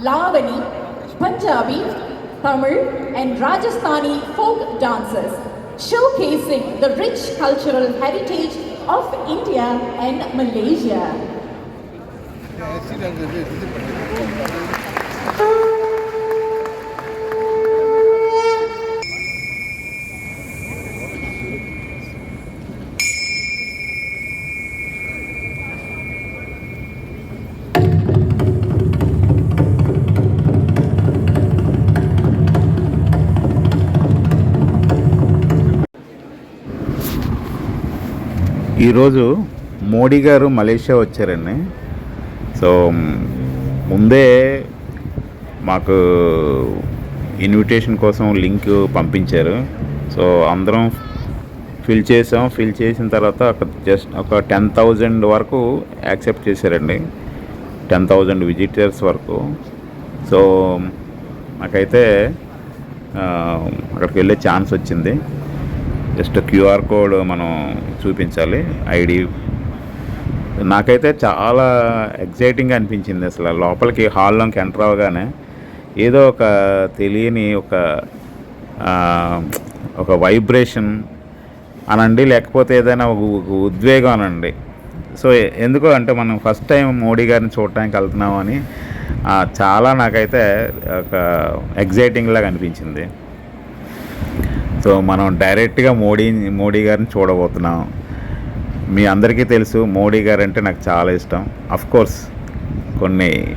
Lavani, Punjabi, Tamil, and Rajasthani folk dances, showcasing the rich cultural heritage of India and Malaysia. ఈరోజు మోడీ గారు Malaysia వచ్చారండి. So ముందే మాకు invitation కోసం link పంపించారు. సో అందరం ఫిల్ చేసాం. ఫిల్ చేసిన తర్వాత ఒక జస్ట్ ఒక టెన్ థౌజండ్ వరకు యాక్సెప్ట్ చేశారండి. టెన్ థౌజండ్ విజిటర్స్ వరకు. సో నాకైతే అక్కడికి వెళ్ళే ఛాన్స్ వచ్చింది. జస్ట్ క్యూఆర్ కోడ్ మనం చూపించాలి. ఐడి నాకైతే చాలా ఎగ్జైటింగ్ అనిపించింది అసలు. లోపలికి హాల్లోకి ఎంటర్ అవగానే ఏదో ఒక తెలియని ఒక ఒక వైబ్రేషన్ అనండి లేకపోతే ఏదైనా ఒక ఉద్వేగం అనండి. సో ఎందుకు ఎందుకో అంటే మనం ఫస్ట్ టైం మోడీ గారిని చూడటానికి వెళ్తున్నామని చాలా నాకైతే ఒక ఎగ్జైటింగ్ లాగా అనిపించింది. సో మనం డైరెక్ట్గా మోడీ మోడీ గారిని చూడబోతున్నాం. మీ అందరికీ తెలుసు మోడీ గారు అంటే నాకు చాలా ఇష్టం. అఫ్ కోర్స్ కొన్ని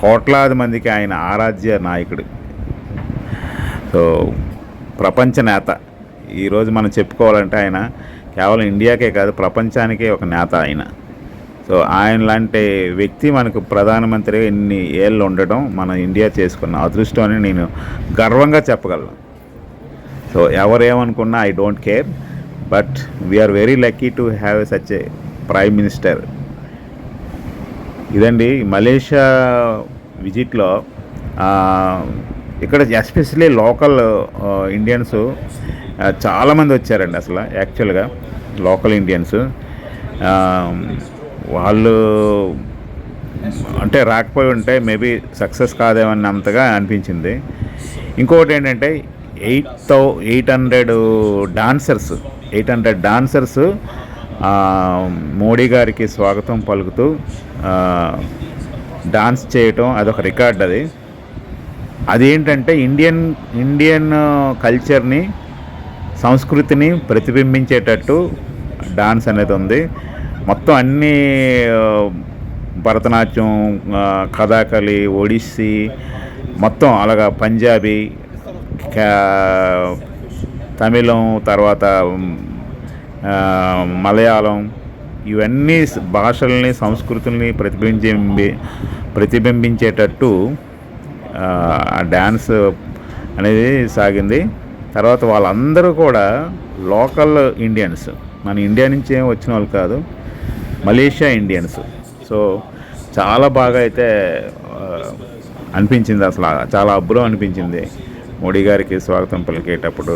కోట్లాది మందికి ఆయన ఆరాధ్య నాయకుడు. సో ప్రపంచ నేత. ఈరోజు మనం చెప్పుకోవాలంటే ఆయన కేవలం ఇండియాకే కాదు ప్రపంచానికే ఒక నేత ఆయన. సో ఆయన లాంటి వ్యక్తి మనకు ప్రధానమంత్రిగా ఇన్ని ఏళ్ళు ఉండడం మన ఇండియా చేసుకున్న అదృష్టం అని నేను గర్వంగా చెప్పగలను. సో ఎవరేమనుకున్నా I don't care but we are very lucky to have such a prime minister ఇదండి మలేషియా విజిట్లో ఇక్కడ ఎస్పెషలీ లోకల్ ఇండియన్స్ చాలామంది వచ్చారండి అసలు యాక్చువల్గా లోకల్ ఇండియన్స్. వాళ్ళు అంటే రాకపోయి ఉంటే మేబీ సక్సెస్ కాదేమన్నంతగా అనిపించింది. ఇంకొకటి ఏంటంటే eight thou eight hundred dancers eight hundred dancers Modi గారికి స్వాగతం పలుకుతూ డాన్స్ చేయటం అదొక రికార్డ్ అది. అదేంటంటే ఇండియన్ ఇండియన్ కల్చర్ని సంస్కృతిని ప్రతిబింబించేటట్టు డాన్స్ అనేది ఉంది. మొత్తం అన్ని భరతనాట్యం కథాకళి ఒడిస్సీ మొత్తం అలాగా పంజాబీ తమిళం తర్వాత మలయాళం ఇవన్నీ భాషల్ని సంస్కృతుల్ని ప్రతిబింబి ప్రతిబింబించేటట్టు ఆ, డ్యాన్స్ అనేది సాగింది. తర్వాత వాళ్ళందరూ కూడా లోకల్ ఇండియన్స్. మన ఇండియా నుంచి ఏం వచ్చిన వాళ్ళు కాదు మలేషియా ఇండియన్స్. సో చాలా బాగా అయితే అనిపించింది అసలు. చాలా అబ్బురం అనిపించింది. మోడీ గారికి స్వాగతం పలికేటప్పుడు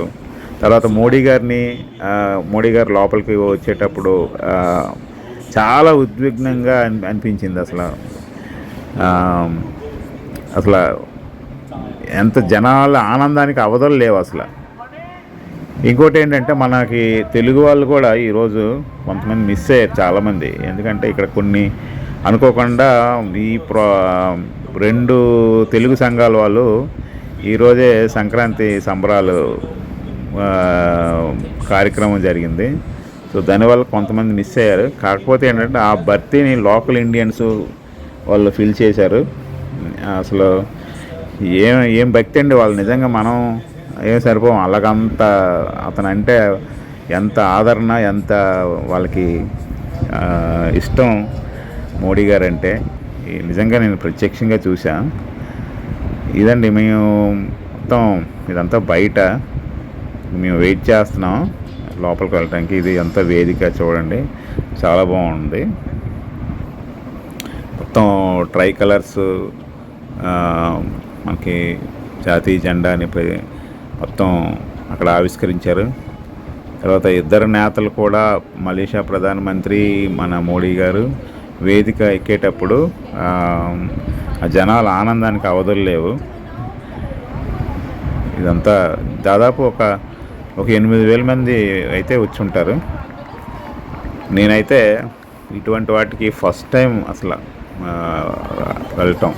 తర్వాత మోడీ గారిని మోడీ గారు లోపలికి వచ్చేటప్పుడు చాలా ఉద్విగ్నంగా అని అనిపించింది అసలు. అసలు ఎంత జనాల ఆనందానికి అవధులు లేవు అసలు. ఇంకోటి ఏంటంటే మనకి తెలుగు వాళ్ళు కూడా ఈరోజు కొంతమంది మిస్ అయ్యారు చాలామంది. ఎందుకంటే ఇక్కడ కొన్ని అనుకోకుండా ఈ ప్రో రెండు తెలుగు సంఘాల వాళ్ళు ఈరోజే సంక్రాంతి సంబరాలు కార్యక్రమం జరిగింది. సో దానివల్ల కొంతమంది మిస్ అయ్యారు. కాకపోతే ఏంటంటే ఆ భర్తీని లోకల్ ఇండియన్స్ వాళ్ళు ఫిల్ చేశారు. అసలు ఏం ఏం భక్తి అండి వాళ్ళు. నిజంగా మనం ఏం సరిపోం. అలాగంత అతను అంటే ఎంత ఆదరణ ఎంత వాళ్ళకి ఇష్టం మోడీ గారు అంటే నిజంగా నేను ప్రత్యక్షంగా చూశాను. ఇదండి మేము మొత్తం ఇదంతా బయట. మేము వెయిట్ చేస్తున్నాం లోపలికి వెళ్ళటానికి. ఇది అంతా వేదిక చూడండి. చాలా బాగుంది. మొత్తం ట్రై కలర్స్ మనకి జాతీయ జెండా అని ప్ర- మొత్తం అక్కడ ఆవిష్కరించారు. తర్వాత ఇద్దరు నేతలు కూడా మలేషియా ప్రధానమంత్రి మన మోడీ గారు వేదిక ఎక్కేటప్పుడు ఆ, జనాల ఆనందానికి అవధులు లేవు. ఇదంతా దాదాపు ఒక ఒక ఎనిమిది వేల మంది అయితే వచ్చి ఉంటారు నేనైతే ఇటువంటి వాటికి ఫస్ట్ టైం అసలు వెళ్ళటం.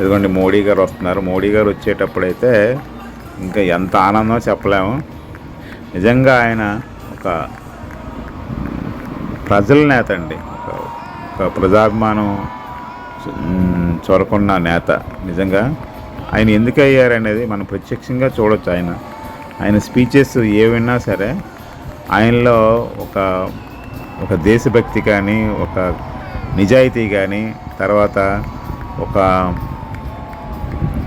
ఇదిగోండి మోడీ గారు వస్తున్నారు. మోడీ గారు వచ్చేటప్పుడైతే ఇంకా ఎంత ఆనందం చెప్పలేము. నిజంగా ఆయన ఒక ప్రజల నేత అండి. ప్రజాభిమానం మ్, చొరకున్న నేత. నిజంగా ఆయన ఎందుకు అయ్యారనేది మనం ప్రత్యక్షంగా చూడొచ్చు. ఆయన ఆయన స్పీచెస్ ఏమైనా సరే ఆయనలో ఒక ఒక దేశభక్తి కానీ ఒక నిజాయితీ కానీ తర్వాత ఒక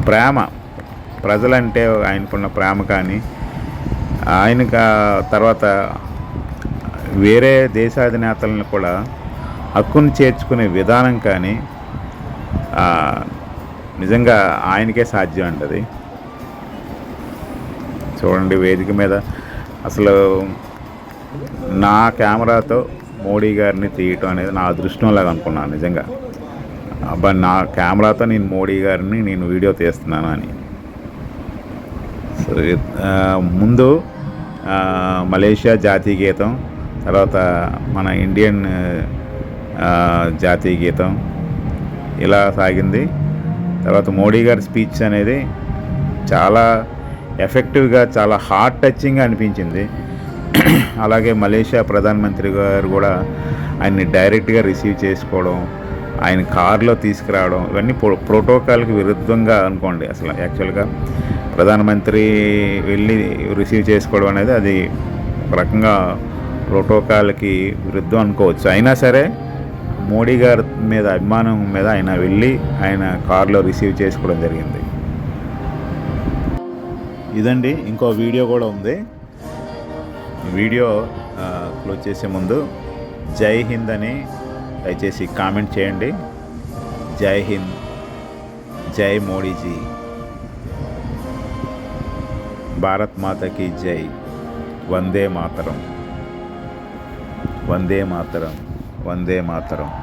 ప్రేమ ప్రజలంటే ఆయనకున్న ప్రేమ కానీ ఆయన తర్వాత వేరే దేశాధినేతలను కూడా హక్కును చేర్చుకునే విధానం కానీ నిజంగా ఆయనకే సాధ్యం అండి చూడండి వేదిక మీద. అసలు నా కెమెరాతో మోడీ గారిని తీయటం అనేది నా అదృష్టంలాగా అనుకున్నాను నిజంగా. అబ్బా నా కెమెరాతో నేను మోడీ గారిని నేను వీడియో తీస్తున్నాను అని. సో ముందు మలేషియా జాతీయ గీతం తర్వాత మన ఇండియన్ జాతీయ గీతం ఇలా సాగింది. తర్వాత మోడీ గారి స్పీచ్ అనేది చాలా ఎఫెక్టివ్గా చాలా హార్ట్ టచింగ్గా అనిపించింది. అలాగే మలేషియా ప్రధానమంత్రి గారు కూడా ఆయన్ని డైరెక్ట్గా రిసీవ్ చేసుకోవడం ఆయన కారులో తీసుకురావడం ఇవన్నీ ప్రో ప్రోటోకాల్కి విరుద్ధంగా అనుకోండి. అసలు యాక్చువల్గా ప్రధానమంత్రి వెళ్ళి రిసీవ్ చేసుకోవడం అనేది అది రకంగా ప్రోటోకాల్కి విరుద్ధం అనుకోవచ్చు. అయినా సరే మోడీ గారి మీద అభిమానం మీద ఆయన వెళ్ళి ఆయన కారులో రిసీవ్ చేసుకోవడం జరిగింది. ఇదండి ఇంకో వీడియో కూడా ఉంది. వీడియో క్లోజ్ చేసే ముందు జై హింద్ అని దయచేసి కామెంట్ చేయండి. జై హింద్ జై మోడీజీ. భారత్ మాతకి జై. వందే మాతరం. వందే మాతరం. వందే మాతరం.